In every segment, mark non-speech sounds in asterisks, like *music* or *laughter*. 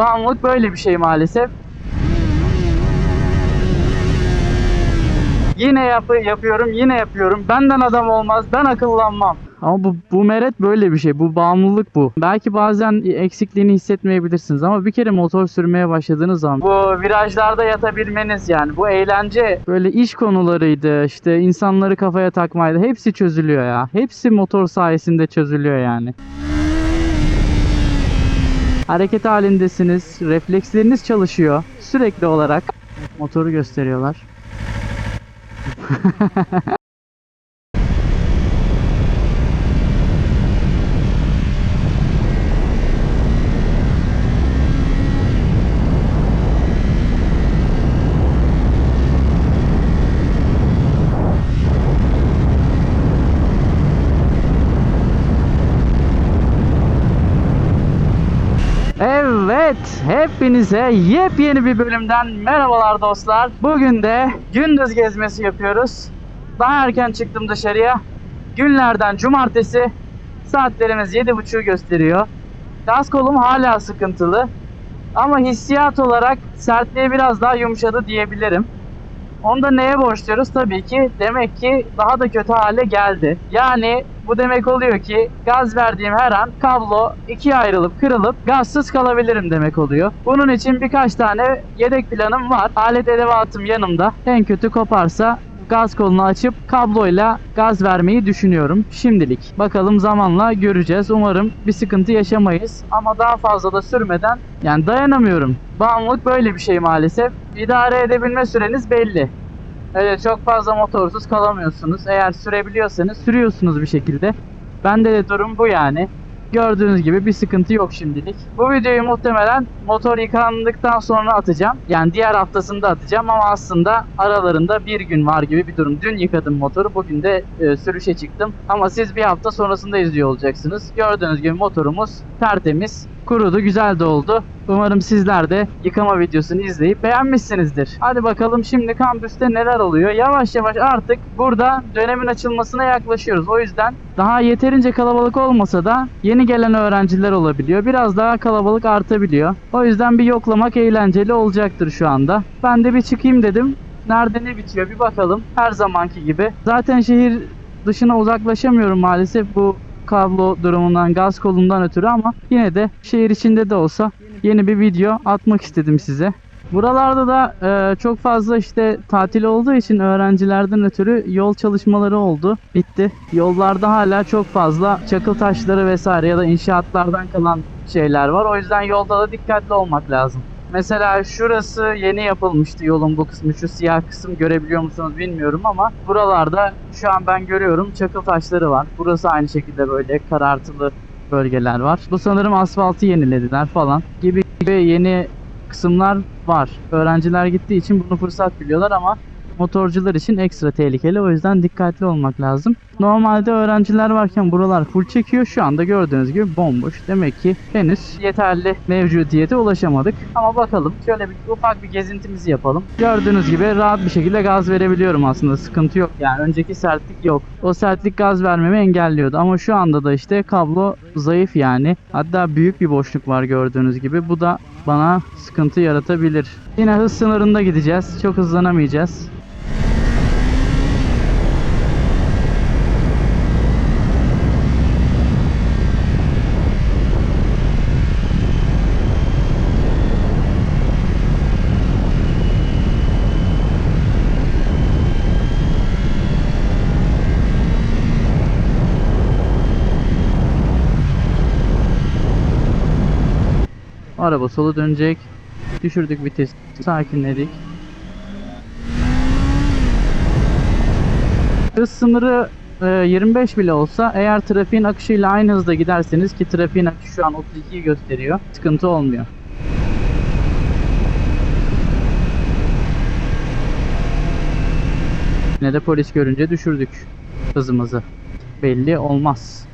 Bağımlılık böyle bir şey maalesef. Yine yapı yapıyorum, yine yapıyorum. Benden adam olmaz, ben akıllanmam. Ama bu, bu meret böyle bir şey. Bu bağımlılık bu. Belki bazen eksikliğini hissetmeyebilirsiniz ama bir kere motor sürmeye başladığınız zaman bu virajlarda yatabilmeniz yani bu eğlence böyle iş konularıydı işte insanları kafaya takmaydı hepsi çözülüyor ya. Hepsi motor sayesinde çözülüyor yani. Hareket halindesiniz, refleksleriniz çalışıyor sürekli olarak. Motoru gösteriyorlar. *laughs* Evet, hepinize yepyeni bir bölümden merhabalar dostlar. Bugün de gündüz gezmesi yapıyoruz. Daha erken çıktım dışarıya. Günlerden cumartesi. Saatlerimiz 7.30'u gösteriyor. Gaz kolum hala sıkıntılı. Ama hissiyat olarak sertliği biraz daha yumuşadı diyebilirim. Onu da neye borçluyoruz? Tabii ki demek ki daha da kötü hale geldi. Yani bu demek oluyor ki gaz verdiğim her an kablo ikiye ayrılıp kırılıp gazsız kalabilirim demek oluyor. Bunun için birkaç tane yedek planım var. Alet edevatım yanımda. En kötü koparsa gaz kolunu açıp kabloyla gaz vermeyi düşünüyorum şimdilik. Bakalım zamanla göreceğiz. Umarım bir sıkıntı yaşamayız. Ama daha fazla da sürmeden yani dayanamıyorum. Bağımlılık böyle bir şey maalesef. İdare edebilme süreniz belli. Evet çok fazla motorsuz kalamıyorsunuz. Eğer sürebiliyorsanız sürüyorsunuz bir şekilde. Bende de durum bu yani. Gördüğünüz gibi bir sıkıntı yok şimdilik. Bu videoyu muhtemelen motor yıkandıktan sonra atacağım. Yani diğer haftasında atacağım ama aslında aralarında bir gün var gibi bir durum. Dün yıkadım motoru, bugün de e, sürüşe çıktım. Ama siz bir hafta sonrasında izliyor olacaksınız. Gördüğünüz gibi motorumuz tertemiz, kurudu, güzel de oldu. Umarım sizler de yıkama videosunu izleyip beğenmişsinizdir. Hadi bakalım şimdi kampüste neler oluyor. Yavaş yavaş artık burada dönemin açılmasına yaklaşıyoruz. O yüzden daha yeterince kalabalık olmasa da yeni gelen öğrenciler olabiliyor. Biraz daha kalabalık artabiliyor. O yüzden bir yoklamak eğlenceli olacaktır şu anda. Ben de bir çıkayım dedim. Nerede ne bitiyor bir bakalım. Her zamanki gibi. Zaten şehir dışına uzaklaşamıyorum maalesef bu kablo durumundan, gaz kolundan ötürü ama yine de şehir içinde de olsa yeni bir video atmak istedim size. Buralarda da e, çok fazla işte tatil olduğu için öğrencilerden ötürü yol çalışmaları oldu. Bitti. Yollarda hala çok fazla çakıl taşları vesaire ya da inşaatlardan kalan şeyler var. O yüzden yolda da dikkatli olmak lazım. Mesela şurası yeni yapılmıştı yolun bu kısmı. Şu siyah kısım görebiliyor musunuz bilmiyorum ama buralarda şu an ben görüyorum çakıl taşları var. Burası aynı şekilde böyle karartılı bölgeler var. Bu sanırım asfaltı yenilediler falan gibi gibi yeni kısımlar var. Öğrenciler gittiği için bunu fırsat biliyorlar ama motorcular için ekstra tehlikeli. O yüzden dikkatli olmak lazım. Normalde öğrenciler varken buralar full çekiyor. Şu anda gördüğünüz gibi bomboş. Demek ki henüz yeterli mevcudiyete ulaşamadık. Ama bakalım şöyle bir ufak bir gezintimizi yapalım. Gördüğünüz gibi rahat bir şekilde gaz verebiliyorum aslında. Sıkıntı yok yani. Önceki sertlik yok. O sertlik gaz vermemi engelliyordu. Ama şu anda da işte kablo zayıf yani. Hatta büyük bir boşluk var gördüğünüz gibi. Bu da bana sıkıntı yaratabilir. Yine hız sınırında gideceğiz. Çok hızlanamayacağız. Araba sola dönecek. Düşürdük vites. Sakinledik. Hız sınırı e, 25 bile olsa eğer trafiğin akışıyla aynı hızda giderseniz ki trafiğin akışı şu an 32'yi gösteriyor. Sıkıntı olmuyor. Yine de polis görünce düşürdük hızımızı. Belli olmaz.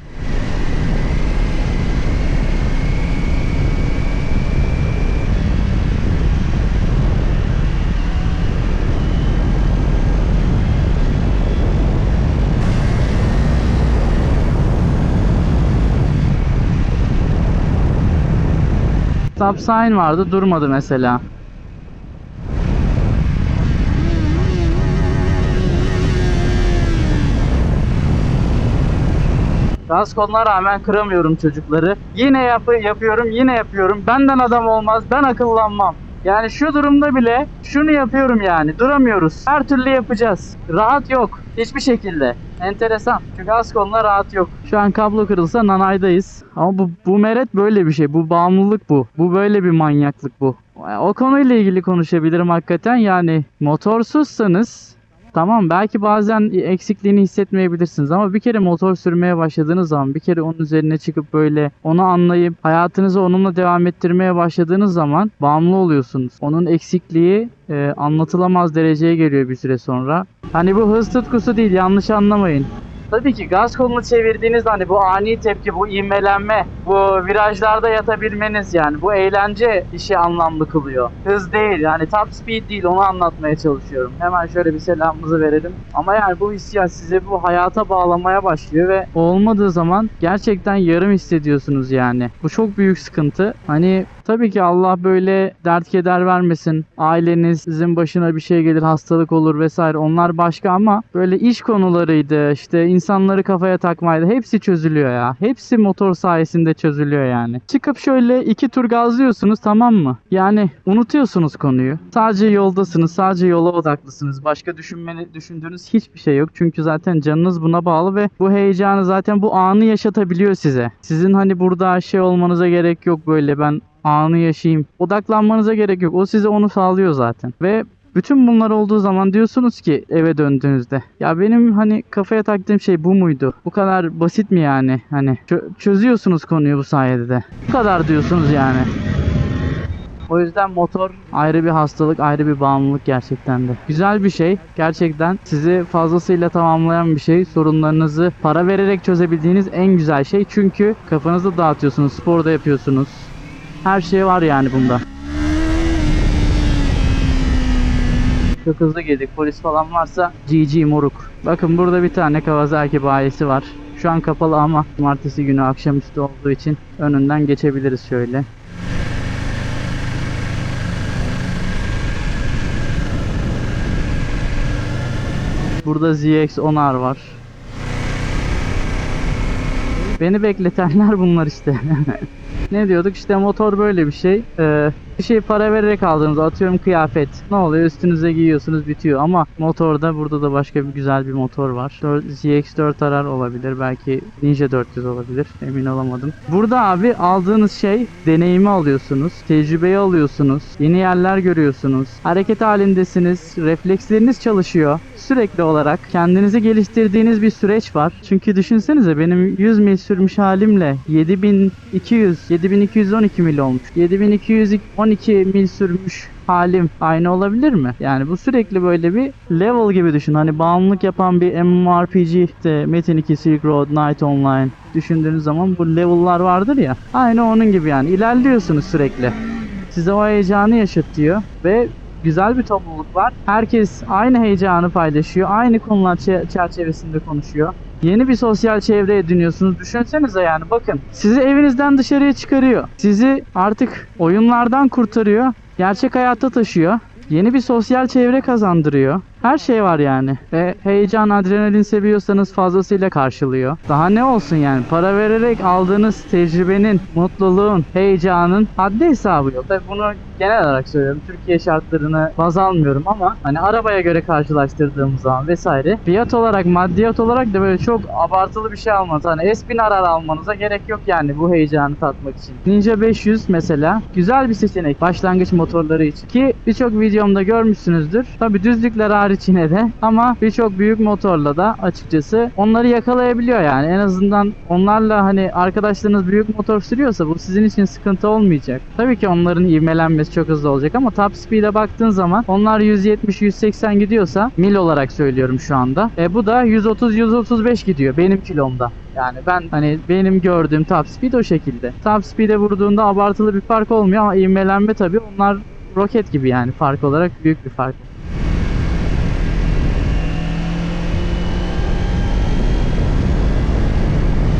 Stop sign vardı durmadı mesela. Gaz koluna rağmen kıramıyorum çocukları. Yine yapı yapıyorum, yine yapıyorum. Benden adam olmaz, ben akıllanmam. Yani şu durumda bile şunu yapıyorum yani. Duramıyoruz. Her türlü yapacağız. Rahat yok. Hiçbir şekilde. Enteresan. Çünkü gaz koluna rahat yok. Şu an kablo kırılsa nanaydayız. Ama bu, bu meret böyle bir şey. Bu bağımlılık bu. Bu böyle bir manyaklık bu. O konuyla ilgili konuşabilirim hakikaten. Yani motorsuzsanız Tamam belki bazen eksikliğini hissetmeyebilirsiniz ama bir kere motor sürmeye başladığınız zaman bir kere onun üzerine çıkıp böyle onu anlayıp hayatınızı onunla devam ettirmeye başladığınız zaman bağımlı oluyorsunuz. Onun eksikliği e, anlatılamaz dereceye geliyor bir süre sonra. Hani bu hız tutkusu değil yanlış anlamayın. Tabii ki gaz kolunu çevirdiğinizde hani bu ani tepki, bu ivmelenme, bu virajlarda yatabilmeniz yani bu eğlence işi anlamlı kılıyor. Hız değil yani top speed değil onu anlatmaya çalışıyorum. Hemen şöyle bir selamımızı verelim. Ama yani bu hissiyat size bu hayata bağlamaya başlıyor ve olmadığı zaman gerçekten yarım hissediyorsunuz yani. Bu çok büyük sıkıntı. Hani Tabii ki Allah böyle dert keder vermesin. Ailenizin başına bir şey gelir, hastalık olur vesaire. Onlar başka ama böyle iş konularıydı, işte insanları kafaya takmaydı. Hepsi çözülüyor ya. Hepsi motor sayesinde çözülüyor yani. Çıkıp şöyle iki tur gazlıyorsunuz tamam mı? Yani unutuyorsunuz konuyu. Sadece yoldasınız, sadece yola odaklısınız. Başka düşünmeni, düşündüğünüz hiçbir şey yok. Çünkü zaten canınız buna bağlı ve bu heyecanı zaten bu anı yaşatabiliyor size. Sizin hani burada şey olmanıza gerek yok böyle ben anı yaşayayım. Odaklanmanıza gerek yok. O size onu sağlıyor zaten. Ve bütün bunlar olduğu zaman diyorsunuz ki eve döndüğünüzde ya benim hani kafaya taktığım şey bu muydu? Bu kadar basit mi yani? Hani çö- çözüyorsunuz konuyu bu sayede de. Bu kadar diyorsunuz yani. O yüzden motor ayrı bir hastalık, ayrı bir bağımlılık gerçekten de. Güzel bir şey. Gerçekten sizi fazlasıyla tamamlayan bir şey. Sorunlarınızı para vererek çözebildiğiniz en güzel şey. Çünkü kafanızı dağıtıyorsunuz, spor da yapıyorsunuz. Her şey var yani bunda. Çok hızlı girdik. Polis falan varsa GG moruk. Bakın burada bir tane Kawasaki bayisi var. Şu an kapalı ama cumartesi günü akşamüstü olduğu için önünden geçebiliriz şöyle. Burada ZX-10R var. Beni bekletenler bunlar işte. *laughs* ne diyorduk işte motor böyle bir şey. Ee, bir şey para vererek aldığınız atıyorum kıyafet. Ne oluyor üstünüze giyiyorsunuz bitiyor ama motorda burada da başka bir güzel bir motor var. 4, ZX4 arar olabilir belki Ninja 400 olabilir emin olamadım. Burada abi aldığınız şey deneyimi alıyorsunuz. Tecrübeyi alıyorsunuz. Yeni yerler görüyorsunuz. Hareket halindesiniz. Refleksleriniz çalışıyor sürekli olarak kendinizi geliştirdiğiniz bir süreç var. Çünkü düşünsenize benim 100 mil sürmüş halimle 7200 7212 mil olmuş. 7212 mil sürmüş halim aynı olabilir mi? Yani bu sürekli böyle bir level gibi düşün. Hani bağımlılık yapan bir MMORPG işte Metin 2 Silk Road, Night Online düşündüğünüz zaman bu level'lar vardır ya. Aynı onun gibi yani ilerliyorsunuz sürekli. Size o heyecanı yaşatıyor ve güzel bir topluluk var. Herkes aynı heyecanı paylaşıyor. Aynı konular çe- çerçevesinde konuşuyor. Yeni bir sosyal çevre ediniyorsunuz. Düşünsenize yani bakın. Sizi evinizden dışarıya çıkarıyor. Sizi artık oyunlardan kurtarıyor. Gerçek hayata taşıyor. Yeni bir sosyal çevre kazandırıyor. Her şey var yani. Ve heyecan, adrenalin seviyorsanız fazlasıyla karşılıyor. Daha ne olsun yani? Para vererek aldığınız tecrübenin, mutluluğun, heyecanın haddi hesabı yok. Tabii bunu genel olarak söylüyorum. Türkiye şartlarını baz almıyorum ama hani arabaya göre karşılaştırdığımız zaman vesaire. Fiyat olarak, maddiyat olarak da böyle çok abartılı bir şey almanız. Hani S1000 arar almanıza gerek yok yani bu heyecanı tatmak için. Ninja 500 mesela güzel bir seçenek başlangıç motorları için. Ki birçok videomda görmüşsünüzdür. Tabii düzlükler hariç yine de ama birçok büyük motorla da açıkçası onları yakalayabiliyor yani. En azından onlarla hani arkadaşlarınız büyük motor sürüyorsa bu sizin için sıkıntı olmayacak. Tabii ki onların ivmelenmesi çok hızlı olacak ama top speed'e baktığın zaman onlar 170-180 gidiyorsa mil olarak söylüyorum şu anda. E bu da 130-135 gidiyor benim kilomda. Yani ben hani benim gördüğüm top speed o şekilde. Top speed'e vurduğunda abartılı bir fark olmuyor ama ivmelenme tabii onlar roket gibi yani fark olarak büyük bir fark.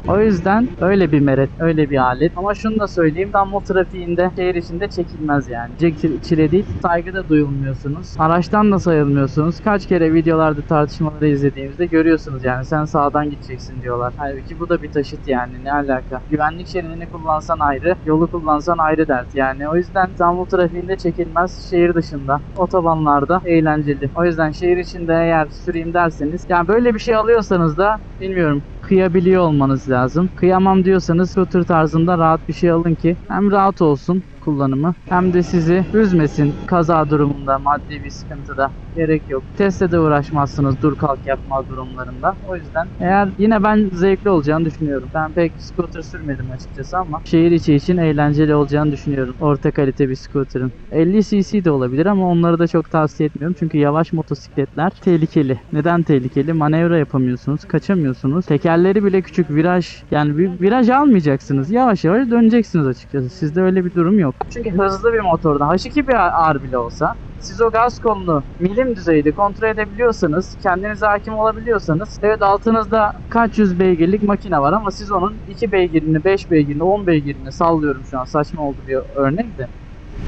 O yüzden öyle bir meret, öyle bir alet. Ama şunu da söyleyeyim. İstanbul trafiğinde şehir içinde çekilmez yani. Çek- çile değil, saygı da duyulmuyorsunuz. Araçtan da sayılmıyorsunuz. Kaç kere videolarda tartışmaları izlediğimizde görüyorsunuz yani. Sen sağdan gideceksin diyorlar. Halbuki bu da bir taşıt yani. Ne alaka? Güvenlik şeridini kullansan ayrı, yolu kullansan ayrı dert yani. O yüzden İstanbul trafiğinde çekilmez. Şehir dışında, otobanlarda eğlenceli. O yüzden şehir içinde eğer süreyim derseniz yani böyle bir şey alıyorsanız da bilmiyorum kıyabiliyor olmanız lazım. Kıyamam diyorsanız scooter tarzında rahat bir şey alın ki hem rahat olsun kullanımı hem de sizi üzmesin kaza durumunda maddi bir sıkıntıda gerek yok. Testle de uğraşmazsınız dur kalk yapma durumlarında. O yüzden eğer yine ben zevkli olacağını düşünüyorum. Ben pek scooter sürmedim açıkçası ama şehir içi için eğlenceli olacağını düşünüyorum. Orta kalite bir scooter'ın. 50 cc de olabilir ama onları da çok tavsiye etmiyorum. Çünkü yavaş motosikletler tehlikeli. Neden tehlikeli? Manevra yapamıyorsunuz, kaçamıyorsunuz. Tekerleri bile küçük viraj yani bir viraj almayacaksınız. Yavaş yavaş döneceksiniz açıkçası. Sizde öyle bir durum yok. Çünkü hızlı bir motorda H2 bir ağır bile olsa siz o gaz kolunu milim düzeyde kontrol edebiliyorsanız, kendinize hakim olabiliyorsanız evet altınızda kaç yüz beygirlik makine var ama siz onun 2 beygirini, 5 beygirini, 10 beygirini sallıyorum şu an saçma oldu bir örnek de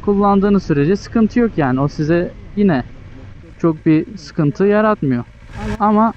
kullandığınız sürece sıkıntı yok yani o size yine çok bir sıkıntı yaratmıyor. Ama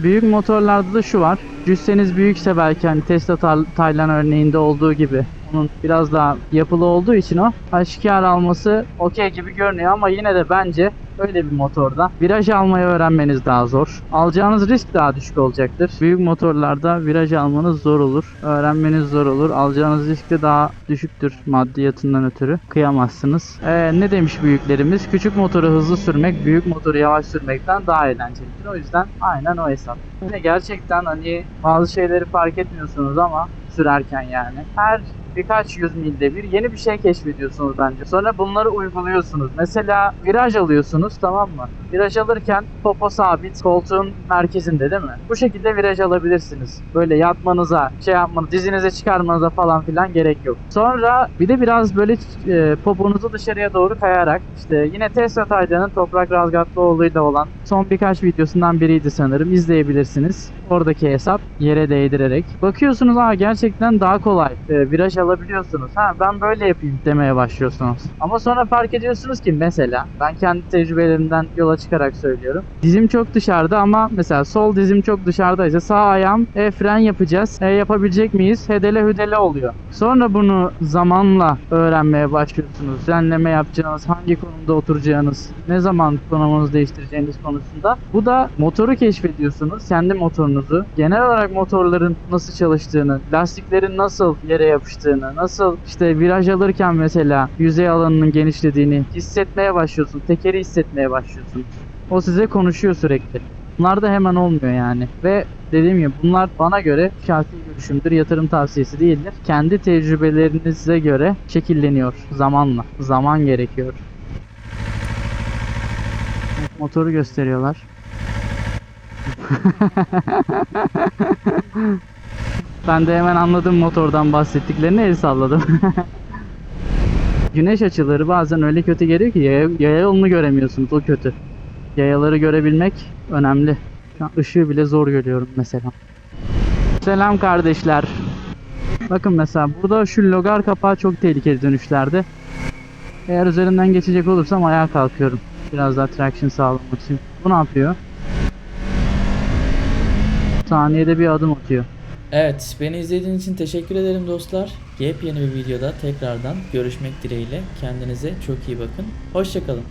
büyük motorlarda da şu var. Cüsseniz büyükse belki hani Tesla Taylan örneğinde olduğu gibi onun biraz daha yapılı olduğu için o H2R alması okey gibi görünüyor ama yine de bence öyle bir motorda viraj almayı öğrenmeniz daha zor. Alacağınız risk daha düşük olacaktır. Büyük motorlarda viraj almanız zor olur. Öğrenmeniz zor olur. Alacağınız risk de daha düşüktür maddiyatından ötürü. Kıyamazsınız. Ee, ne demiş büyüklerimiz? Küçük motoru hızlı sürmek, büyük motoru yavaş sürmekten daha eğlencelidir. O yüzden aynen o hesap. Ve gerçekten hani bazı şeyleri fark etmiyorsunuz ama sürerken yani. Her birkaç yüz milde bir yeni bir şey keşfediyorsunuz bence. Sonra bunları uyguluyorsunuz. Mesela viraj alıyorsunuz tamam mı? Viraj alırken popo sabit koltuğun merkezinde değil mi? Bu şekilde viraj alabilirsiniz. Böyle yatmanıza, şey yapmanıza, dizinize çıkarmanıza falan filan gerek yok. Sonra bir de biraz böyle e, poponuzu dışarıya doğru kayarak işte yine Tesla Taycan'ın Toprak Razgatlıoğlu'yla olan son birkaç videosundan biriydi sanırım. İzleyebilirsiniz. Oradaki hesap yere değdirerek. Bakıyorsunuz ha gerçekten daha kolay. E, viraj alabiliyorsunuz. Ha ben böyle yapayım demeye başlıyorsunuz. Ama sonra fark ediyorsunuz ki mesela ben kendi tecrübelerimden yola çıkarak söylüyorum. Dizim çok dışarıda ama mesela sol dizim çok dışarıdaysa sağ ayağım e, fren yapacağız. E, yapabilecek miyiz? Hedele hüdele oluyor. Sonra bunu zamanla öğrenmeye başlıyorsunuz. Frenleme yapacağınız, hangi konumda oturacağınız, ne zaman konumunuzu değiştireceğiniz konusunda. Bu da motoru keşfediyorsunuz. Kendi motorunuzu. Genel olarak motorların nasıl çalıştığını, lastiklerin nasıl yere yapıştığını, nasıl işte viraj alırken mesela yüzey alanının genişlediğini hissetmeye başlıyorsunuz. Tekeri hissetmeye başlıyorsunuz. O size konuşuyor sürekli. Bunlar da hemen olmuyor yani. Ve dediğim gibi bunlar bana göre şahsi görüşümdür. Yatırım tavsiyesi değildir. Kendi tecrübelerinize göre şekilleniyor zamanla. Zaman gerekiyor. Motoru gösteriyorlar. *laughs* ben de hemen anladım motordan bahsettiklerini el salladım. *laughs* Güneş açıları bazen öyle kötü geliyor ki yaya, yolunu göremiyorsunuz o kötü. Yayaları görebilmek önemli. Şu an ışığı bile zor görüyorum mesela. Selam kardeşler. Bakın mesela burada şu logar kapağı çok tehlikeli dönüşlerde. Eğer üzerinden geçecek olursam ayağa kalkıyorum. Biraz daha traction sağlamak için. Bu ne yapıyor? Saniyede bir adım atıyor. Evet, beni izlediğiniz için teşekkür ederim dostlar. Yepyeni bir videoda tekrardan görüşmek dileğiyle. Kendinize çok iyi bakın. Hoşçakalın.